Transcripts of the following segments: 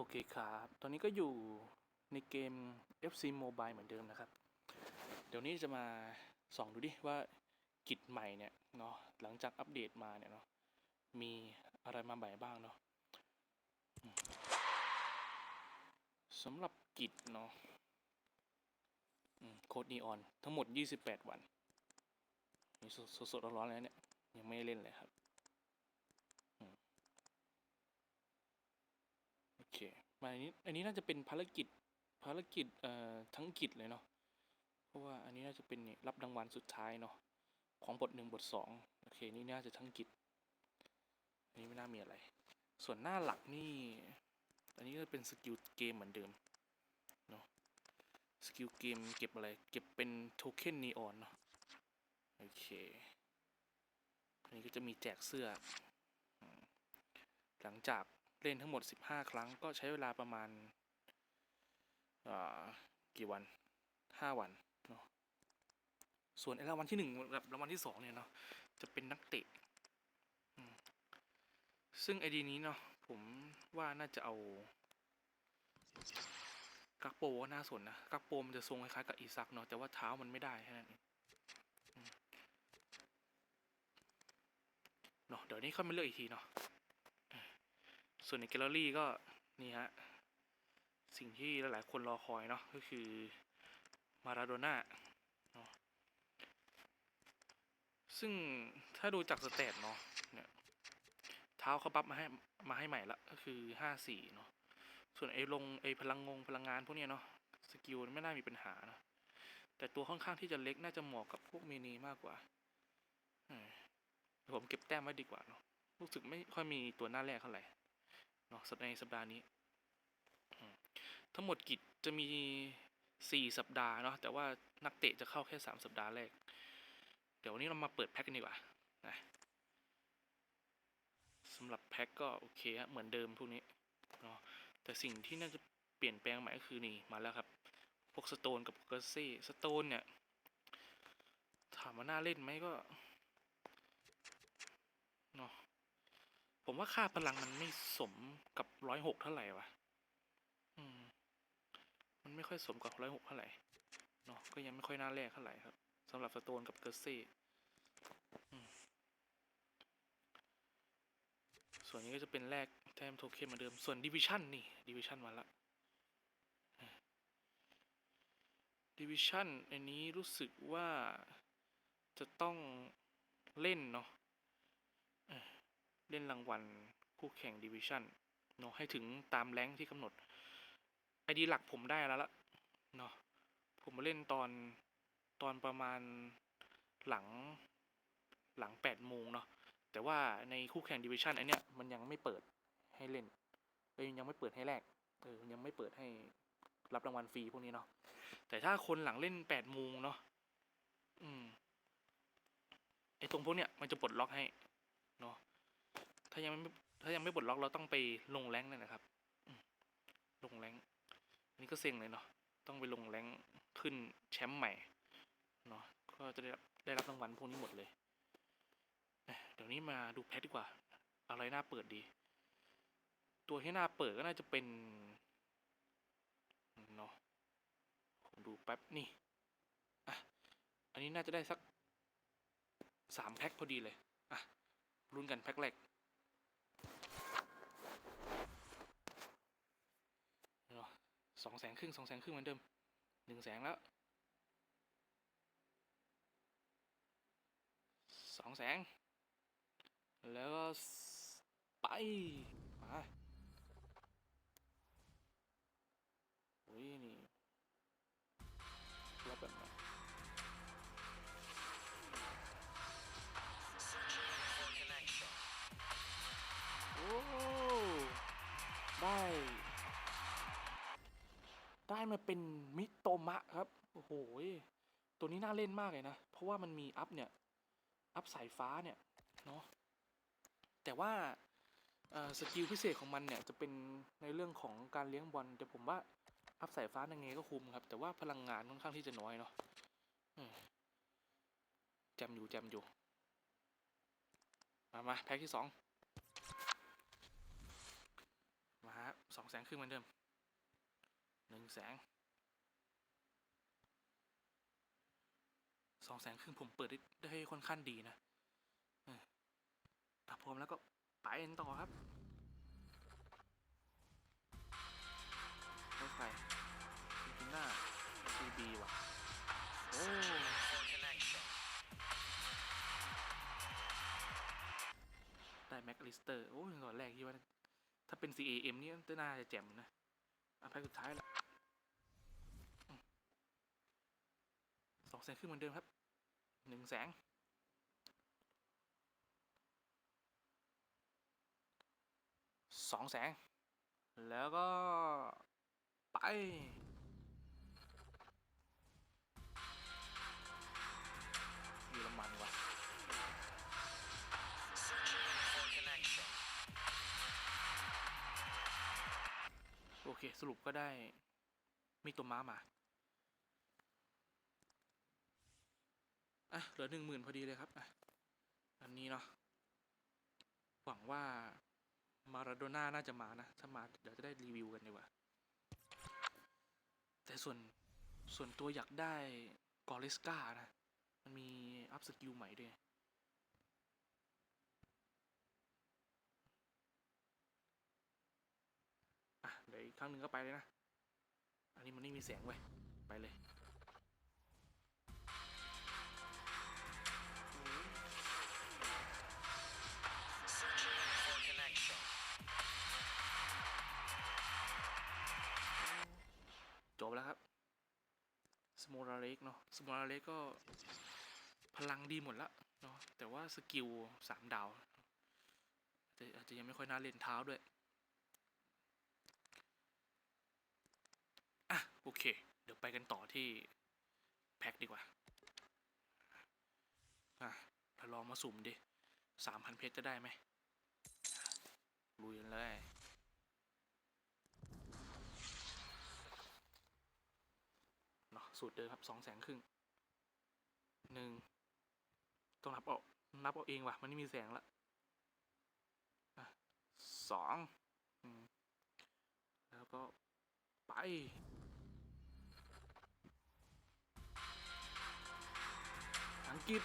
โอเคครับ ตอนนี้ก็อยู่ในเกม FC Mobile เหมือนเดิมนะครับ เดี๋ยวนี้จะมาส่องดูดิว่ากิจใหม่เนี่ยเนาะ หลังจากอัปเดตมาเนี่ยเนาะ มีอะไรมาใหม่บ้างเนาะสำหรับกิจเนาะโคดนีออนทั้งหมด 28 วัน นี่สดๆร้อนๆเลยนะเนี่ย ยังไม่เล่นเลยครับ โอ เคมาอันนี้อันนี้น่าจะเป็นภารกิจภารกิจเอ่อทั้งกิจเลยเนาะเพราะว่าอันนี้น่าจะเป็นรับรางวัลสุดท้ายเนาะของบทหนึ่งบทสองโอเคนี่น่าจะทั้งกิจอันนี้ไม่น่ามีอะไร ส่วนหน้าหลักนี่ อันนี้ก็เป็นสกิลเกมเหมือนเดิมเนาะสกิลเกมเก็บอะไร เก็บเป็นโทเค็นนีออนเนาะโอเคอันนี้ก็จะมีแจกเสื้อ หลังจาก เล่นทั้งหมด 15 ครั้งก็ใช้เวลาประมาณกี่วัน 5 วันเนาะส่วนไอ้รางวัลที่1กับรางวัลที่2เนี่ยเนาะจะเป็นนักเตะซึ่งไอดีนี้เนาะผมว่าน่าจะเอากักโปว่าน่าสนนะกักโปมันจะทรงคล้ายๆกับอีซักเนาะแต่ว่าเท้ามันไม่ได้แค่นั้นเองเนาะเดี๋ยวนี้ค่อยมาเลือกอีกทีเนาะ ส่วนในแกลเลอรี่ก็นี่ฮะสิ่งที่หลายๆคนรอคอยเนาะก็คือมาราโดน่าเนาะซึ่งถ้าดูจากสเตตเนาะเนี่ยเท้าเขาปรับมาให้มาให้ใหม่ละก็คือห้าสี่เนาะส่วนไอ้ลงไอ้พลังงงพลังงานพวกเนี้ยเนาะสกิลไม่น่ามีปัญหาเนาะแต่ตัวค่อนข้างที่จะเล็กน่าจะเหมาะกับพวกเมนีมากกว่าผมเก็บแต้มไว้ดีกว่าเนาะรู้สึกไม่ค่อยมีตัวหน้าแรกเท่าไหร่ เนาะในสัปดาห์นี้ ทั้งหมดกิจจะมีสี่สัปดาห์เนาะแต่ว่านักเตะจะเข้าแค่สามสัปดาห์แรก เดี๋ยววันนี้เรามาเปิดแพ็กกันดีกว่านะสำหรับแพ็กก็โอเคฮะเหมือนเดิมพวกนี้เนาะแต่สิ่งที่น่าจะเปลี่ยนแปลงใหม่ก็คือนี่มาแล้วครับ พวกสโตนกับเกอร์ซี่สโตนเนี่ยถามว่าน่าเล่นไหมก็เนาะ ผมว่าค่าพลังมันไม่สมกับร้อยหกเท่าไหร่วะอืม มันไม่ค่อยสมกับร้อยหกเท่าไหร่เนาะก็ยังไม่ค่อยน่าแลกเท่าไหร่ครับสำหรับสโตนกับเกอร์ซี่ส่วนนี้ก็จะเป็นแลกแทมโทเค็นเหมือนเดิม ส่วนดิวิชั่นนี่ดิวิชั่นมาละดิวิชั่นอันนี้รู้สึกว่าจะต้องเล่นเนาะ เล่นรางวัลคู่แข่งดิวิชั่นเนาะให้ถึงตามแรงที่กำหนดไอดีหลักผมได้แล้วละเนาะผมมาเล่นตอนตอนประมาณหลังหลังแปดโมงเนาะแต่ว่าในคู่แข่งดิวิชั่นไอเนี้ยมันยังไม่เปิดให้เล่นเอ้ยยังไม่เปิดให้แลกเออยังไม่เปิดให้รับรางวัลฟรีพวกนี้เนาะแต่ถ้าคนหลังเล่นแปดโมงเนาะอืมไอตรงพวกเนี้ยมันจะปลดล็อกให้เนาะายังไม่ถ้ายังไม่ปลดล็อกเราต้องไปลงแรงค์เลยนะครับ ลงแรงอันนี้ก็เซ็งเลยเนาะต้องไปลงแรงขึ้นแชมป์ใหม่เนาะก็จะได้รับได้รับรางวัลพวกนี้หมดเลยเดี๋ยวนี้มาดูแพทดีกว่า อะไรน่าเปิดดี ตัวที่น่าเปิดก็น่าจะเป็นเนาะผมดูแป๊บนี่อะอันนี้น่าจะได้สักสามแพ็คพอดีเลยอะลุ้นกันแพ็คแรกเนาะ สองแสนครึ่งสองแสนครึ่งเหมือนเดิมหนึ่งแสนแล้วสองแสนแล้วก็ไปมาโอ้ยนี่ เป็นมิโตมะครับ โอ้โห ตัวนี้น่าเล่นมากเลยนะ เพราะว่ามันมีอัพเนี่ย อัพสายฟ้าเนี่ย เนาะ แต่ว่าสกิลพิเศษของมันเนี่ย จะเป็นในเรื่องของการเลี้ยงบอล แต่ผมว่าอัพสายฟ้ายังไงก็คุ้มครับ แต่ว่าพลังงานค่อนข้างที่จะน้อยเนาะแจมอยู่แจมอยู่ มามาแพ็คที่สองมาฮะสองแสงครึ่งเหมือนเดิม หนึ่งแสงสองแสงครึ่งผมเปิดได้ได้ค่อนข้างดีนะเออถ้าพร้อมแล้วก็ไปกันต่อครับรถไฟจริงๆหน้า CB ว่ะ โอ้ได้แม็กลิสเตอร์ โอ้ยตอนแรกที่ว่า ถ้าเป็น CAM นี่ก็น่าจะแจ่มนะอะแพ็คสุดท้ายลอืมสอง แสงครึ่งเหมือนเดิมครับหนึ่งแสงสองแสง แล้วก็ ไปเยอรมันว่ะโอเค สรุปก็ได้ มีตัวม้ามา อะเหลือหนึ่งหมื่นพอดีเลยครับอะอันนี้เนาะหวังว่ามาราโดน่าน่าจะมานะ ถ้ามาเดี๋ยวจะได้รีวิวกันดีกว่า แต่ส่วนส่วนตัวอยากได้กอริสกานะ มันมีอัพสกิลใหม่ด้วย อะเดี๋ยวอีกครั้งหนึ่งก็ไปเลยนะ อันนี้มันไม่มีแสงเว้ย ไปเลย แล้วครับสโมราเล็กเนาะสโมราเล็กก็พลังดีหมดละเนาะแต่ว่าสกิลสามดาวแต่อาจจะยังไม่ค่อยน่าเล่นเท้าด้วยอะโอเค เดี๋ยวไปกันต่อที่แพ็คดีกว่าอะเราลองมาสุ่มดิสามพันเพชรจะได้ไหมลุยกันเลย เนาะ สูตรเดิมครับสองแสนครึ่งหนึ่งต้องนับเอานับเอาเองว่ะ มันไม่มีแสงละสองแล้วก็ไป อังกฤษ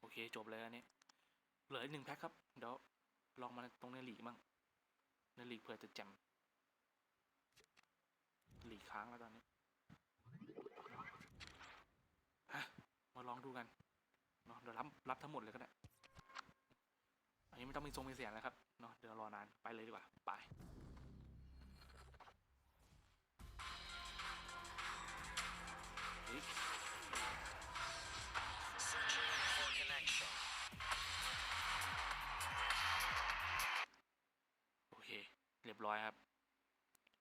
โอเค จบเลยอันนี้ เหลือหนึ่งแพ็คครับ เดี๋ยว ลองมาตรงในหลีกบ้างในหลีกเผื่อจะแจมหลีกค้างแล้วตอนนี้ฮะมาลองดูกันเนาะเดี๋ยวรับรับทั้งหมดเลยก็ได้อันนี้ไม่ต้องมีทรงมีเสียงแล้วครับเนาะเดี๋ยวรอนานไปเลยดีกว่าไป บร้อยครับ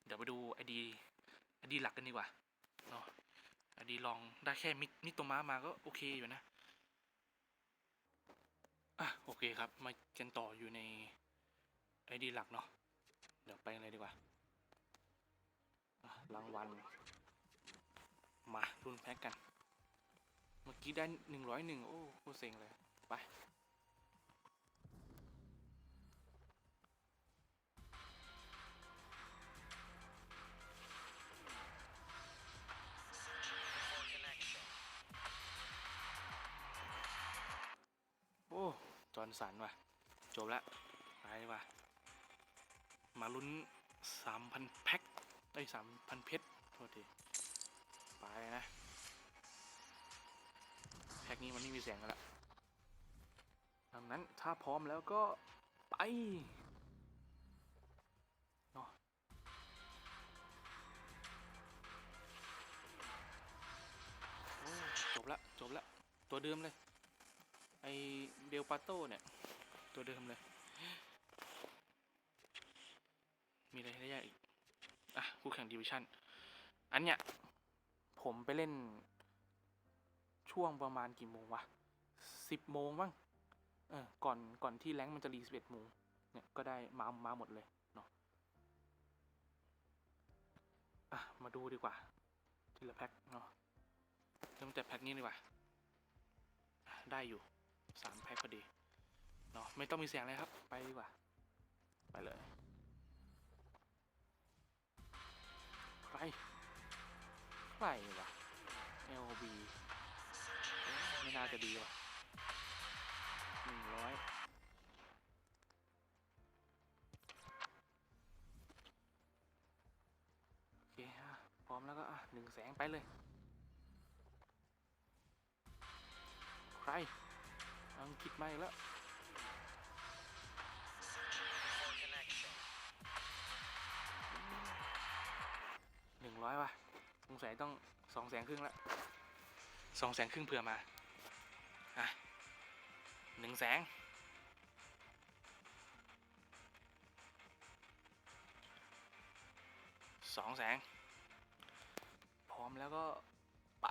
เดี๋ยวไปดูไอดีไอดีหลักกันดีกว่าเนาะไอดีลองได้แค่มิมิโตมะมาก็โอเคอยู่นะอะโอเคครับ มากันต่ออยู่ในไอดีหลักเนาะเดี๋ยวไปเลยดีกว่ารางวัลมารุนแพ็กกัน เมื่อกี้ได้หนึ่งร้อยหนึ่งโอ้โคตรเซ็งเลย ไป อนสันว่ะ จบละไปดีกว่า มาลุ้นสามพันแพ็คได้สามพันเพชรโทษที ไปนะ แพ็คนี้มันไม่มีแสงกันละดังนั้นถ้าพร้อมแล้วก็ไปเนาะจบละ จบละ ตัวเดิมเลย ไอเดลปาโต้เนี่ย ตัวเดิมเลย มีอะไรให้ได้ยากอีก อะคู่แข่งดิวิชั่น อันเนี้ย ผมไปเล่น ช่วงประมาณกี่โมงวะสิบโมงบ้างเออก่อนก่อนที่แรงมันจะรีสิบเอ็ดโมงเนี่ยก็ได้มามาหมดเลยเนาะอะ มาดูดีกว่า ทีละแพ็คเนาะเริ่มแต่แพ็คนี้ดีกว่า ได้อยู่ สามแพ็คพอดีเนาะไม่ต้องมีเสียงเลยครับ ไปดีกว่า ไปเลยใครใครวะ LB เอ๊ะไม่น่าจะดีว่ะหนึ่งร้อยโอเคอะพร้อมแล้วก็อะหนึ่งแสงไปเลย ใคร อังกฤษมาอีกแล้วหนึ่งร้อยว่ะสงสัยต้องสองแสนครึ่งละสองแสนครึ่งเผื่อมา อะหนึ่งแสงสองแสงพร้อมแล้วก็ไป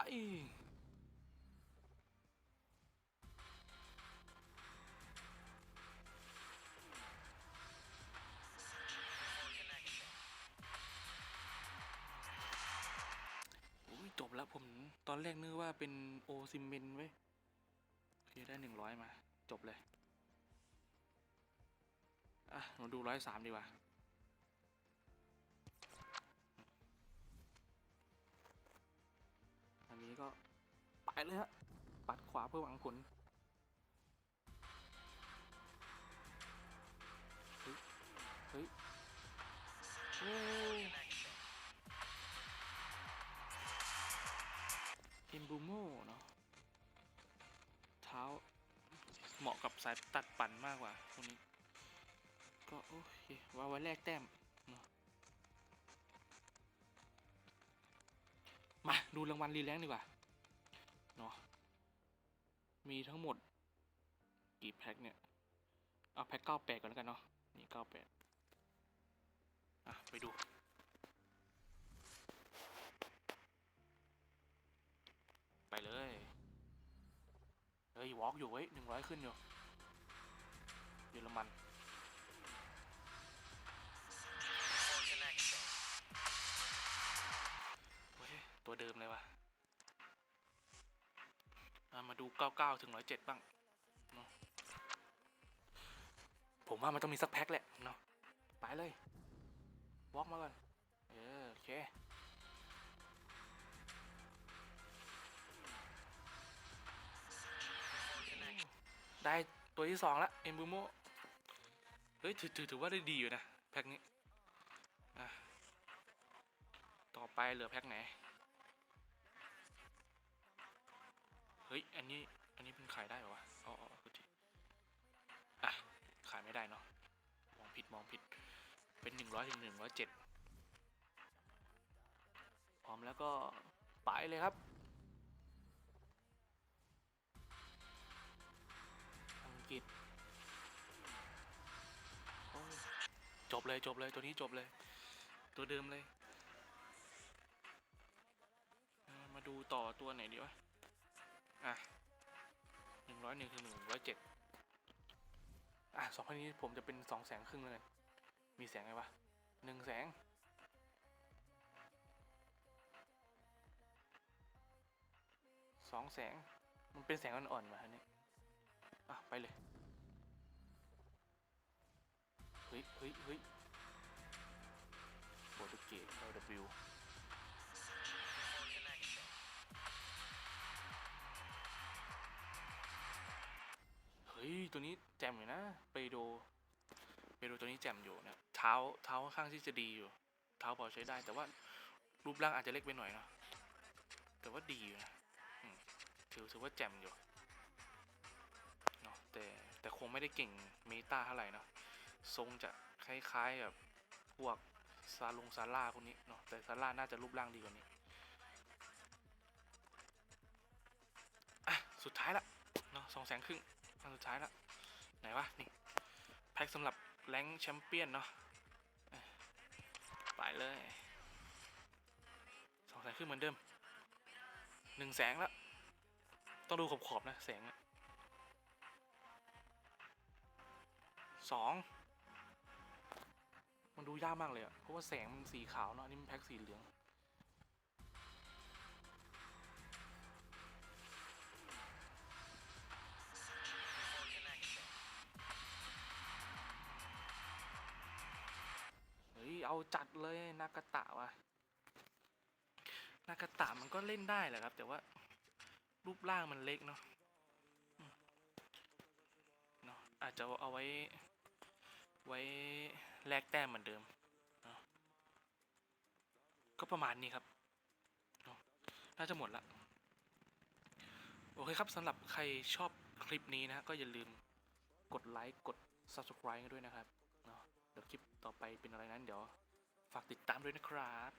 ผมตอนแรกนึกว่าเป็นโอซิมเมนเว้ยโอเคได้หนึ่งร้อยมา จบเลย อะมาดูร้อยสามดีกว่าอันนี้ก็ไปเลยฮะ ปัดขวาเพื่อหวังผลเฮ้ย เฮ้ย โอ้เอ็มบูโมเนาะเท้าเหมาะกับสายตัดปั่นมากกว่าพวกนี้ ก็โอเคว่าไว้แรกแต้มเนาะมา ดูรางวัลรีแลงค์ดีกว่าเนาะมีทั้งหมด กี่แพ็คเนี่ย เอาแพ็คเก้าแปดก่อนแล้วกันเนาะนี่เก้าแปดอะ ไปดู ไปเลย้ยวอล์กอยู่เว้ยหนึ่งร้อยขึ้นอยู่เยอรมันเฮ้ยตัวเดิมเลยว่ะอะมาดู 99 ถึง 107 บ้างเนาะผมว่ามันต้องมีสักแพ็คแหละเนาะไปเลยวอล์กมาก่อน เออ โอเค ได้ตัวที่สองละเอ็มบูโมเฮ้ยถือถือถือว่าได้ดีอยู่นะ แพ็คนี้ต่อไปเหลือแพ็คไหน เฮ้ย อันนี้ อันนี้เป็นขายได้เหรอวะอ๋อคือทีอะ ขายไม่ได้เนาะ มองผิดมองผิด เป็นหนึ่งร้อยถึงหนึ่งร้อยเจ็ดพร้อมแล้วก็ ไปเลยครับ อังกฤษโอ้ยจบเลยจบเลยตัวนี้จบเลย ตัวเดิมเลย มาดูต่อตัวไหนดีวะ อะหนึ่งร้อยหนึ่งถึงหนึ่งร้อยเจ็ดอะสองพันนี้ผมจะเป็นสองแสงครึ่งเลย มีแสงไงวะหนึ่งแสงสองแสง มันเป็นแสงอ่อนๆมาอันนี้อะ ไปเลย เฮ้ยเฮ้ยเฮ้ยโปรตุเกส LW เฮ้ย ตัวนี้แจ่มอยู่นะไปดูไปดูตัวนี้แจ่มอยู่นะ เท้า เท้าค่อนข้างที่จะดีอยู่ เท้าพอใช้ได้ แต่ว่ารูปร่างอาจจะเล็กไปหน่อยเนาะ แต่ว่าดีอยู่นะถือถือว่าแจ่มอยู่ เนาะ แต่แต่คงไม่ได้เก่งเมตาเท่าไหร่เนาะ ทรงจะคล้ายๆกับพวกซาลงซาร่าพวกนี้เนาะแต่ซาร่าน่าจะรูปร่างดีกว่านี้อะสุดท้ายละเนาะสองแสนครึ่งอันสุดท้ายละไหนวะนี่แพ็คสำหรับแรงแชมเปี้ยนเนาะไปเลยสองแสนครึ่งเหมือนเดิมหนึ่งแสงละต้องดูขอบๆนะแสงสอง มันดูยากมากเลยอะเพราะว่าแสงมันสีขาวเนาะอันนี้มันแพ็คสีเหลือง เฮ้ย เอาจัดเลยนากาตะวะนากาตะมันก็เล่นได้แหละครับ แต่ว่ารูปร่างมันเล็กเนาะเนาะอาจจะเอาไว้ไว้ แลกแต้มเหมือนเดิม ก็ประมาณนี้ครับ น่าจะหมดละ โอเคครับสำหรับใครชอบคลิปนี้นะ ก็อย่าลืมกดไลค์กด subscribe กันด้วยนะครับเดี๋ยวคลิปต่อไปเป็นอะไรนั้นเดี๋ยว ฝากติดตามด้วยนะครับ